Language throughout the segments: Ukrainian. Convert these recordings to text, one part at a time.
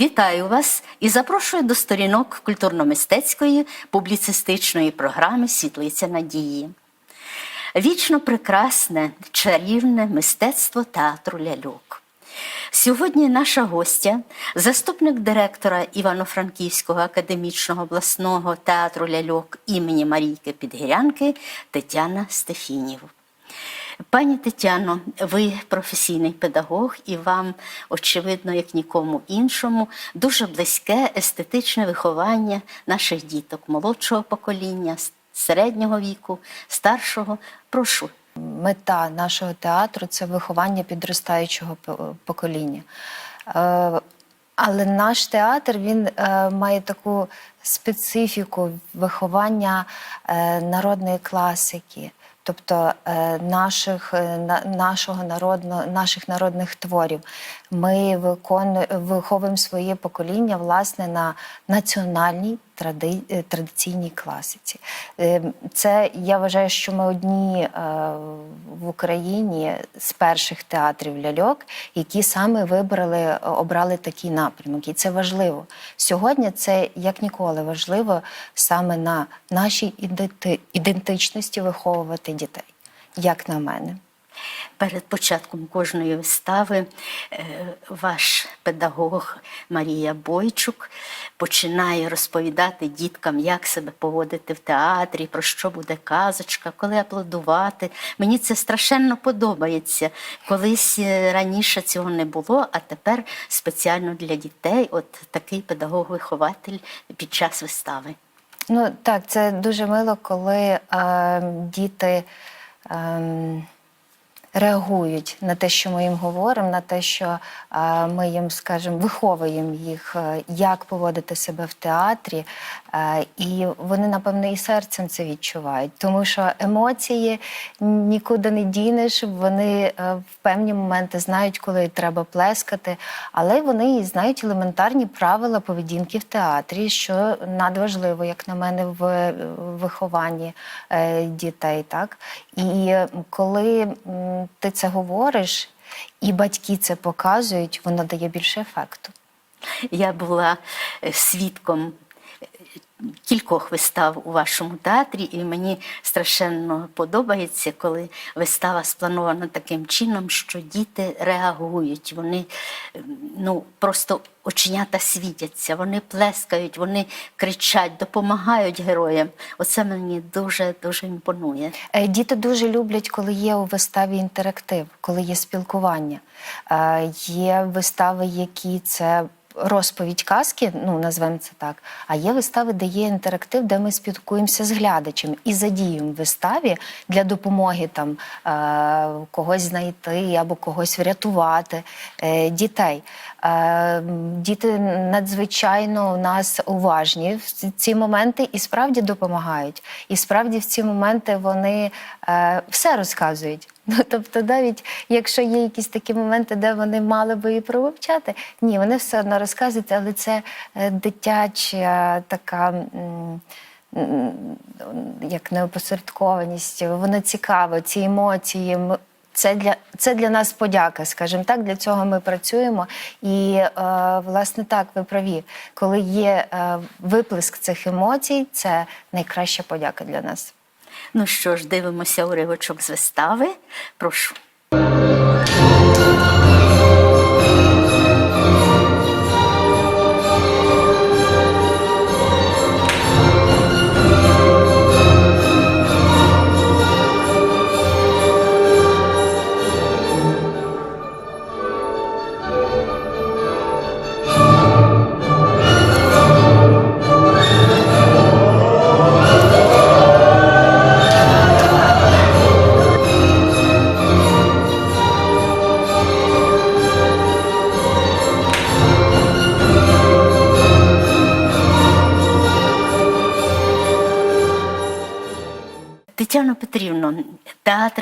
Вітаю вас і запрошую до сторінок культурно-мистецької публіцистичної програми Світлиця Надії. Вічно прекрасне, чарівне мистецтво театру ляльок. Сьогодні наша гостя, заступник директора Івано-Франківського академічного обласного театру ляльок імені Марійки Підгірянки Тетяна Стефінів. Пані Тетяно, ви професійний педагог, і вам, очевидно, як нікому іншому, дуже близьке естетичне виховання наших діток, молодшого покоління, середнього віку, старшого. Прошу. Мета нашого театру це виховання підростаючого покоління. Е, Але наш театр він е, має таку специфіку виховання е, народної класики, тобто е, наших, е, на- нашого народно, наших народних творів. Ми викону, виховуємо своє покоління власне на національній тради, традиційній класиці. Е, Це я вважаю, що ми одні е, в Україні з перших театрів ляльок, які саме вибрали, обрали такий напрямок. І це важливо. Сьогодні це як ніколи важливо саме на нашій ідентичності виховувати дітей, як на мене. Перед початком кожної вистави е, ваш педагог Марія Бойчук починає розповідати діткам, як себе поводити в театрі, про що буде казочка, коли аплодувати. Мені це страшенно подобається. Колись е, раніше цього не було, а тепер спеціально для дітей от такий педагог-вихователь під час вистави. Ну так, це дуже мило, коли е, діти. Е, Реагують на те, що ми їм говоримо, на те, що е, ми їм, скажімо, виховуємо їх, е, як поводити себе в театрі, е, і вони, напевно, і серцем це відчувають, тому що емоції нікуди не дінеш. Вони в певні моменти знають, коли треба плескати, але вони і знають елементарні правила поведінки в театрі, що надважливо, як на мене, в вихованні дітей. Так і коли ти це говориш, і батьки це показують, воно дає більше ефекту. Я була свідком кількох вистав у вашому театрі, і мені страшенно подобається, коли вистава спланована таким чином, що діти реагують. Вони ну, просто оченята світяться, вони плескають, вони кричать, допомагають героям. Оце мені дуже дуже імпонує. Е, Діти дуже люблять, коли є у виставі інтерактив, коли є спілкування. Е, Є вистави, які це. Розповідь казки, ну назвемо це так. А є вистави, де є інтерактив, де ми спілкуємося з глядачем і задіюємо виставі для допомоги там е, когось знайти або когось врятувати е, дітей. Е, діти надзвичайно у нас уважні в ці- моменти і справді допомагають. І справді в ці моменти вони е, все розказують. Ну, тобто, навіть якщо є якісь такі моменти, де вони мали би і промовчати, ні, вони все одно розказують, але це е, дитяча така. Як неопосередкованість, воно цікаво, ці емоції. Це для, це для нас подяка, скажімо так, для цього ми працюємо. І е, власне так, ви праві, коли є е, виплеск цих емоцій, це найкраща подяка для нас. Ну що ж, дивимося уривочок з вистави. Прошу.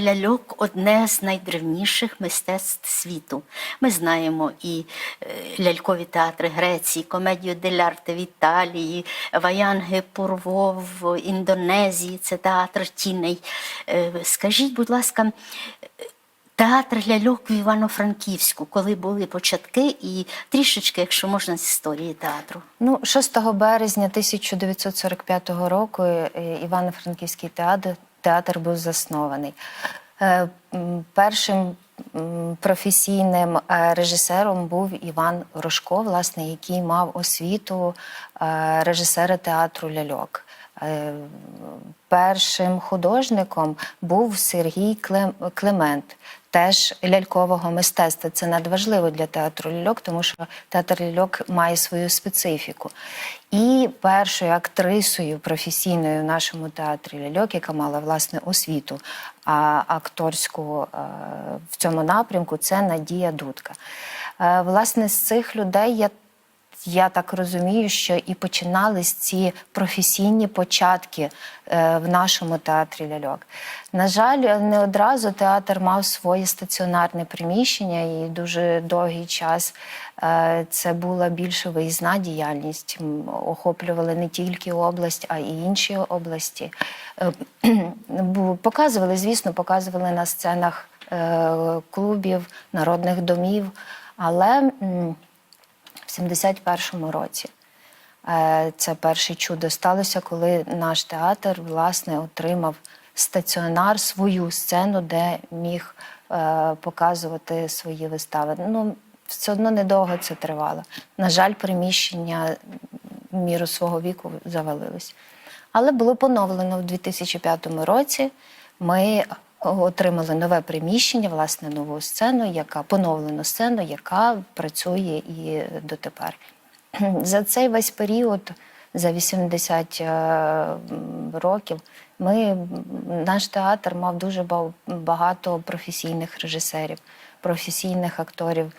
Ляльок одне з найдревніших мистецтв світу. Ми знаємо і е, лялькові театри Греції, комедію дель-арте в Італії, Ваянги Пурво в Індонезії, це театр тіней. Е, Скажіть, будь ласка, Театр ляльок в Івано-Франківську, коли були початки, і трішечки, якщо можна, з історії театру. Ну, 6 березня 1945 року е, Івано-Франківський театр, театр був заснований. Е, Першим професійним е, режисером був Іван Рожко, власне, який мав освіту е, режисера театру ляльок. Першим художником був Сергій Клем- Клемент, теж лялькового мистецтва. Це надважливо для театру ляльок, тому що театр ляльок має свою специфіку. І першою актрисою професійною в нашому театрі ляльок, яка мала власне освіту а, акторську е, в цьому напрямку, це Надія Дудка. Е, Власне, з цих людей я я так розумію, що і починались ці професійні початки е, в нашому театрі ляльок. На жаль, не одразу театр мав своє стаціонарне приміщення, і дуже довгий час е, це була більше виїзна діяльність. Охоплювали не тільки область, а й інші області. Е, Показували, звісно, показували на сценах клубів, народних домів, але. В 71-му році. Е, Це перше чудо сталося, коли наш театр власне отримав стаціонар, свою сцену, де міг е, показувати свої вистави. Ну, все одно недовго це тривало. На жаль, приміщення в міру свого віку завалилось. Але було поновлено в 2005 році. Ми отримали нове приміщення, власне, нову сцену, яка поновлену сцену, яка працює і дотепер. За цей весь період, за 80 е, років, ми, наш театр мав дуже багато професійних режисерів, професійних акторів,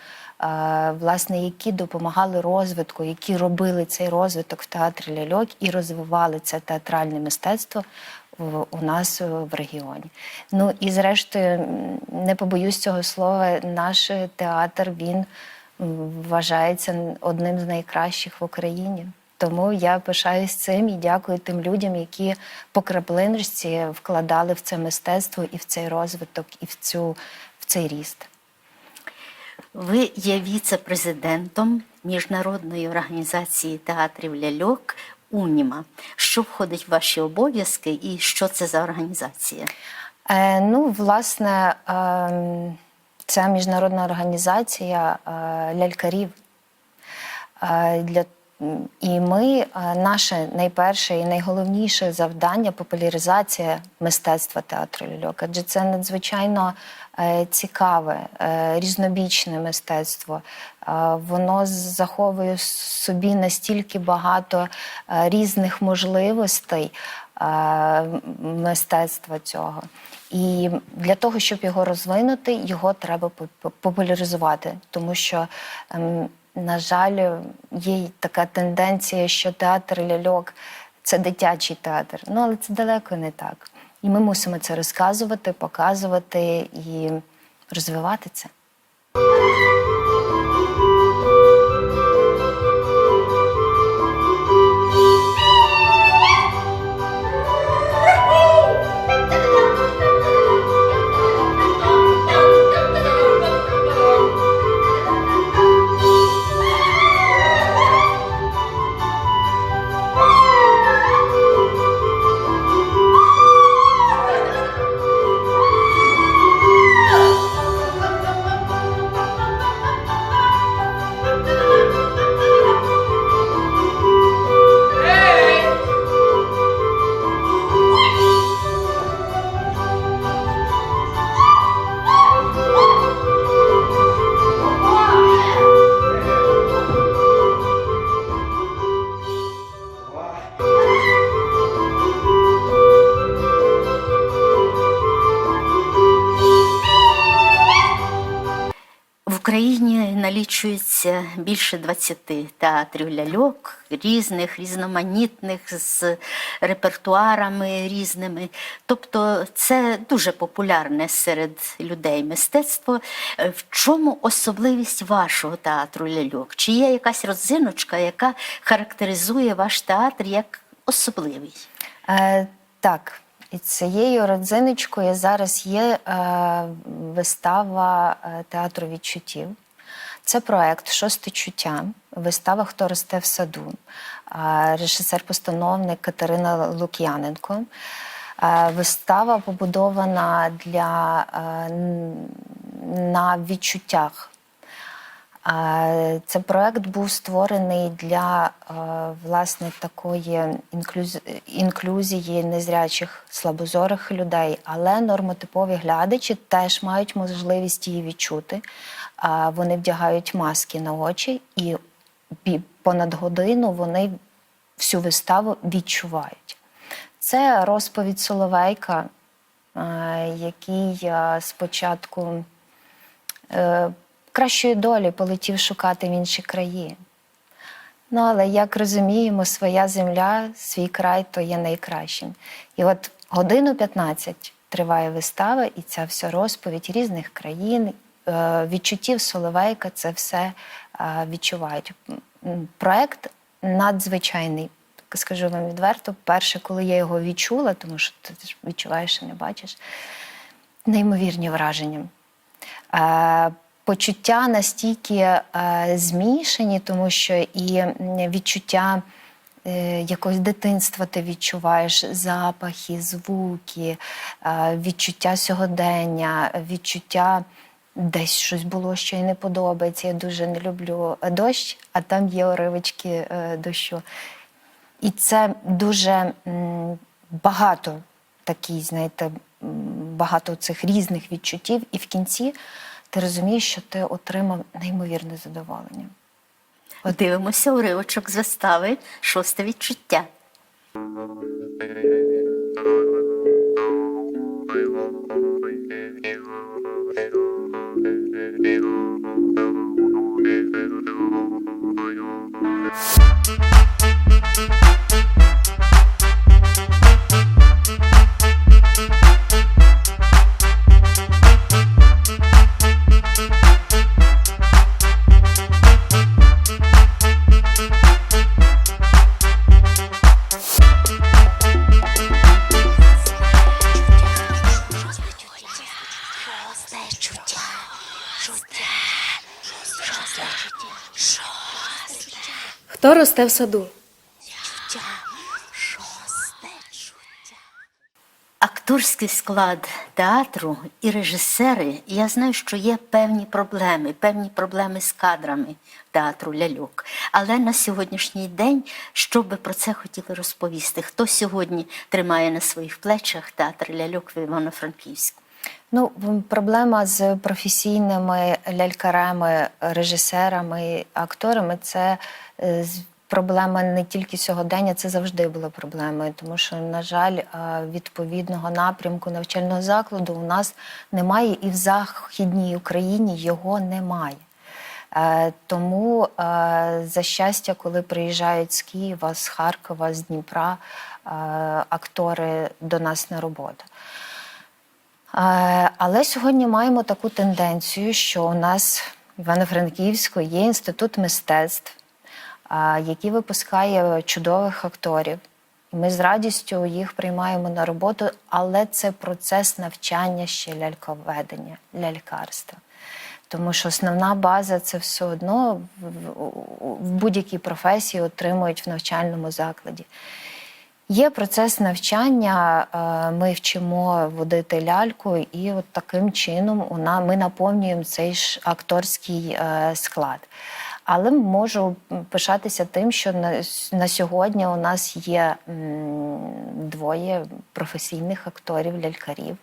власне, які допомагали розвитку, які робили цей розвиток в театрі ляльок і розвивали це театральне мистецтво у нас е, в регіоні. Ну і зрештою, не побоюсь цього слова, наш театр він вважається одним з найкращих в Україні. Тому я пишаюсь цим і дякую тим людям, які по краплиночці вкладали в це мистецтво і в цей розвиток, і в цю в цей ріст. Ви є віце-президентом Міжнародної організації театрів ляльок Уніма. Що входить в ваші обов'язки і що це за організація? Е, ну, власне, е, це міжнародна організація е, лялькарів. Е, для, і ми, е, наше найперше і найголовніше завдання популяризація мистецтва театру ляльок. Адже це надзвичайно е, цікаве, е, різнобічне мистецтво. Воно заховує собі настільки багато різних можливостей мистецтва цього. І для того, щоб його розвинути, його треба по- по- популяризувати, тому що, ем, на жаль, є така тенденція, що театр ляльок це дитячий театр. Ну, але це далеко не так. І ми мусимо це розказувати, показувати і розвивати це. Налічується більше 20 театрів ляльок, різних, різноманітних, з репертуарами різними. Тобто це дуже популярне серед людей мистецтво. Е, В чому особливість вашого театру ляльок? Чи є якась родзиночка, яка характеризує ваш театр як особливий? Е, так, І цією родзиночкою зараз є е, вистава е, театру відчуттів. Це проект Шосте чуття, вистава Хто росте в саду, режисер-постановник Катерина Лук'яненко. Вистава побудована для, е, на відчуттях. Е, Це проект був створений для е, власне такої інклюзії незрячих слабозорих людей, але нормотипові глядачі теж мають можливість її відчути. Вони вдягають маски на очі, і понад годину вони всю виставу відчувають. Це розповідь Соловейка, е, який е, спочатку е, кращої долі полетів шукати в інші краї. Ну, але як розуміємо, своя земля, свій край то є найкращим. І от годину 15 триває вистава, і ця вся розповідь різних країн, відчуттів Соловейка, це все е, відчувають. Проект надзвичайний. Скажу вам відверто, перше, коли я його відчула, тому що ти відчуваєш і не бачиш, неймовірні враження. Е, Почуття настільки е, змішані, тому що і відчуття е, якогось дитинства ти відчуваєш запахи, звуки, е, відчуття сьогодення, відчуття десь щось було, що й не подобається. Я дуже не люблю дощ, а там є уривочки е, дощу. І це дуже багато такий, знаєте, багато цих різних відчуттів, і в кінці ти розумієш, що ти отримав неймовірне задоволення. Дивимося уривочок з вистави Шосте відчуття. Росте в саду? Акторський склад театру і режисери, я знаю, що є певні проблеми, певні проблеми з кадрами театру ляльок. Але на сьогоднішній день, що би про це хотіли розповісти? Хто сьогодні тримає на своїх плечах театр ляльок в Івано-Франківську? Ну, проблема з професійними лялькарами, режисерами, акторами це е, з- проблема не тільки сьогодення, це завжди була проблемою, тому що, на жаль, е, відповідного напрямку навчального закладу у нас немає, і в Західній Україні його немає. Е, Тому, е, за щастя, коли приїжджають з Києва, з Харкова, з Дніпра актори до нас на роботу. Але сьогодні маємо таку тенденцію, що у нас в Івано-Франківську є інститут мистецтв, який випускає чудових акторів. Ми з радістю їх приймаємо на роботу, але це процес навчання ще ляльковедення, лялькарства. Тому що основна база це все одно в будь-якій професії отримують в навчальному закладі. Є процес навчання, е, ми вчимо водити ляльку, і от таким чином ми наповнюємо цей ж акторський е, склад. Але можу пишатися тим, що на, на сьогодні у нас є двоє професійних акторів-лялькарів.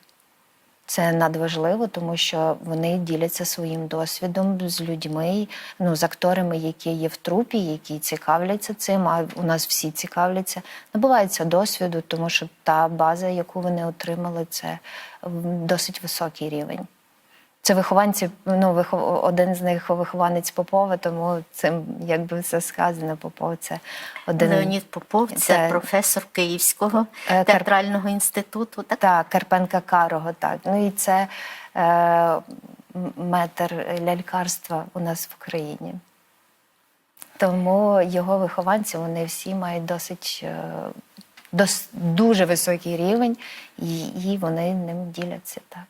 Це надважливо, тому що вони діляться своїм досвідом з людьми, ну з акторами, які є в трупі, які цікавляться цим. А у нас всі цікавляться. Набувається досвіду, тому що та база, яку вони отримали, це досить високий рівень. Це вихованці, ну вихов... один з них вихованець Попова, тому цим якби все сказано. Попов це один Леонід Попов, це Це- професор Київського Е, Кар- театрального інституту. Так? Так, Карпенка Карого, так. Ну і це е, метр лялькарства у нас в Україні. Тому його вихованці вони всі мають досить е, дос, дуже високий рівень, і, і вони ним діляться так.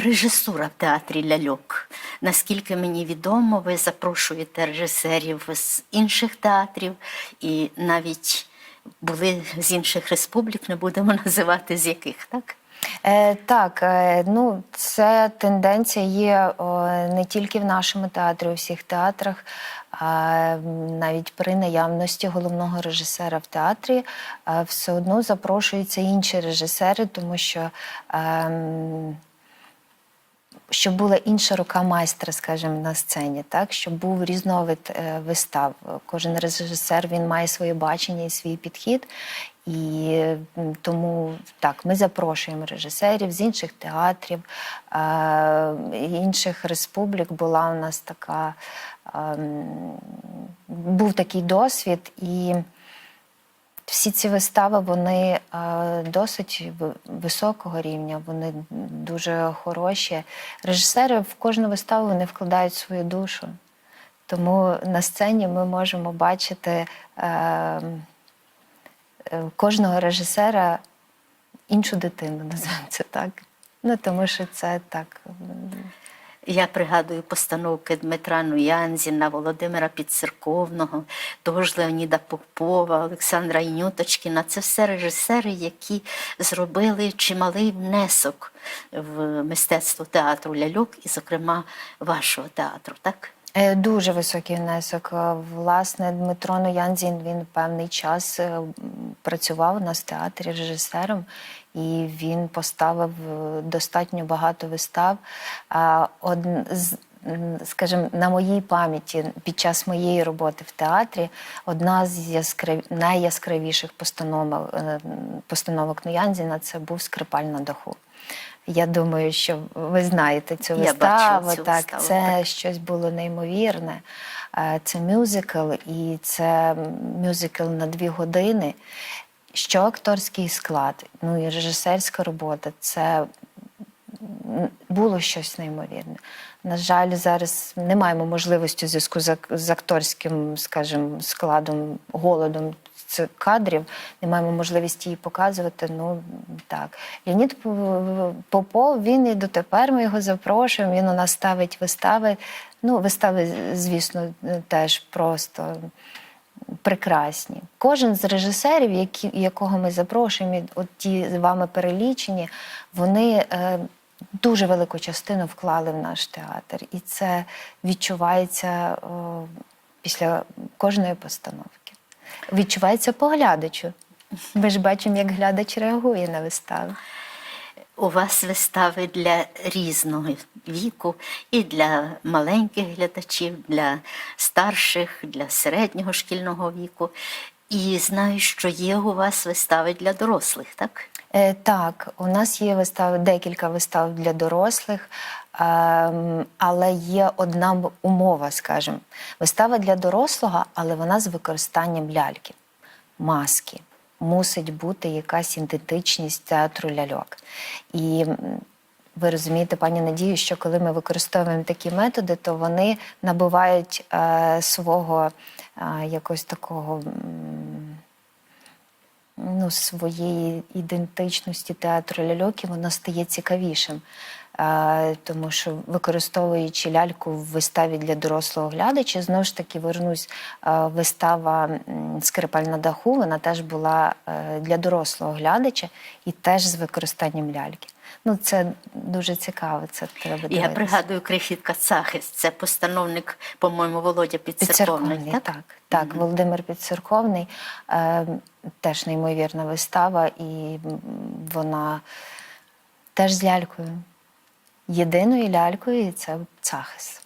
Режисура в театрі ляльок. Наскільки мені відомо, ви запрошуєте режисерів з інших театрів і навіть були з інших республік, не будемо називати з яких, так? Е, так, е, ну це тенденція є о, не тільки в нашому театрі, у всіх театрах, а навіть при наявності головного режисера в театрі е, все одно запрошуються інші режисери, тому що. ем, щоб була інша рука майстра, скажімо, на сцені, так щоб був різновид е, вистав. Кожен режисер він має своє бачення і свій підхід. І тому так, ми запрошуємо режисерів з інших театрів, е, інших республік. Була у нас така ем, був такий досвід і. Всі ці вистави вони е, досить високого рівня, вони дуже хороші. Режисери в кожну виставу вони вкладають свою душу. Тому на сцені ми можемо бачити е, е, кожного режисера іншу дитину, називаємо це так. Ну, тому що це так. Я пригадую постановки Дмитра Нуянзіна, Володимира Підцерковного, того ж Леоніда Попова, Олександра Інюточкіна. Це все режисери, які зробили чималий внесок в мистецтво театру ляльок, і, зокрема, вашого театру, так? Е, Дуже високий внесок. Е, Власне, Дмитро Ноянзін він певний час е, працював у нас в театрі режисером, і він поставив е, достатньо багато вистав. А Одн з Скажімо, на моїй пам'яті під час моєї роботи в театрі одна з яскрав... найяскравіших постановок, е, постановок Ноянзіна це був скрипаль на даху. Я думаю, що ви знаєте цю Я виставу. бачила цю так, виставу, це так. щось було неймовірне. Е, Це мюзикл, і це мюзикл на дві години. Що акторський склад, ну і режисерська робота це було щось неймовірне. На жаль, зараз не маємо можливості в зв'язку з акторським, скажімо, складом, голодом цих кадрів, не маємо можливості її показувати. Ну так. Леонід Попов, він і дотепер ми його запрошуємо. Він у нас ставить вистави. Ну, вистави, звісно, теж просто прекрасні. Кожен з режисерів, які, якого ми запрошуємо, от ті з вами перелічені, вони е, дуже велику частину вклали в наш театр. І це відчувається о, після кожної постановки. Відчувається по глядачу. Ми ж бачимо, як глядач реагує на вистави. У вас вистави для різного віку, і для маленьких глядачів, для старших, для середнього шкільного віку. І знаю, що є у вас вистави для дорослих, так? Е, так, у нас є вистави, декілька вистав для дорослих, ем, але є одна умова, скажімо. Вистава для дорослого, але вона з використанням ляльки, маски. Мусить бути якась ідентичність театру ляльок. І ви розумієте, пані Надію, що коли ми використовуємо такі методи, то вони набувають е, свого е, якось такого. Ну, своєї ідентичності театру ляльок, і воно стає цікавішим. Тому що використовуючи ляльку в виставі для дорослого глядача, знову ж таки вернусь, вистава Скрипаль на даху, вона теж була е, для дорослого глядача і теж з використанням ляльки. Ну, це дуже цікаво, це треба Я пригадую крихітка Цахист, це постановник, по-моєму, Володя Підцерковний. Підцерковний, так, так, Володимир Підцерковний. Е, теж неймовірна вистава, і вона теж з лялькою. Єдиною лялькою і це Цахис.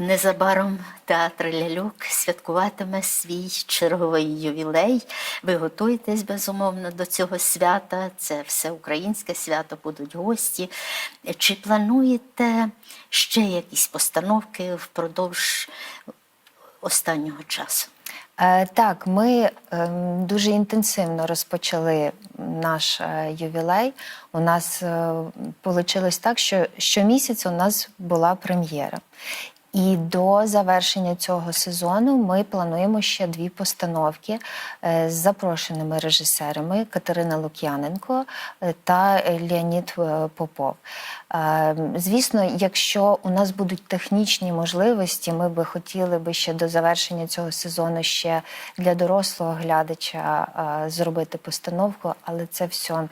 Незабаром театр ляльок святкуватиме свій черговий ювілей. Ви готуєтесь безумовно до цього свята. Це всеукраїнське свято, будуть гості. Чи плануєте ще якісь постановки впродовж останнього часу? Е, Так, ми ем, дуже інтенсивно розпочали наш е, ювілей. У нас вийшло так, що щомісяця у нас була прем'єра. І до завершення цього сезону ми плануємо ще дві постановки е, з запрошеними режисерами Катерина Лук'яненко е, та Леонід е, Попов. Звісно, якщо у нас будуть технічні можливості, ми би хотіли би ще до завершення цього сезону ще для дорослого глядача зробити постановку, але це все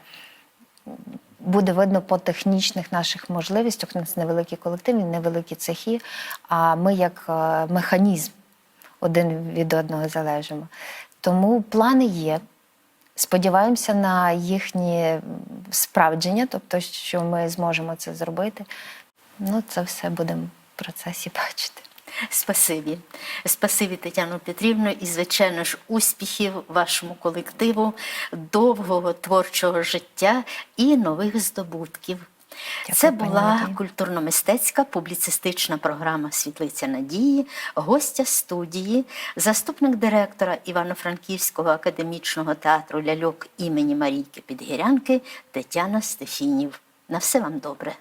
буде видно по технічних наших можливостях. У нас невеликі колективи, невеликі цехи, а ми як е, механізм один від одного залежимо. Тому плани є. Сподіваємося на їхні справдження, тобто, що ми зможемо це зробити. Ну, це все будемо в процесі бачити. Спасибі. Спасибі, Тетяно Петрівно, і, звичайно ж, успіхів вашому колективу, довгого творчого життя і нових здобутків. Це була культурно-мистецька публіцистична програма Світлиця Надії, гостя студії, заступник директора Івано-Франківського академічного театру ляльок імені Марійки Підгірянки Тетяна Стефінів. На все вам добре.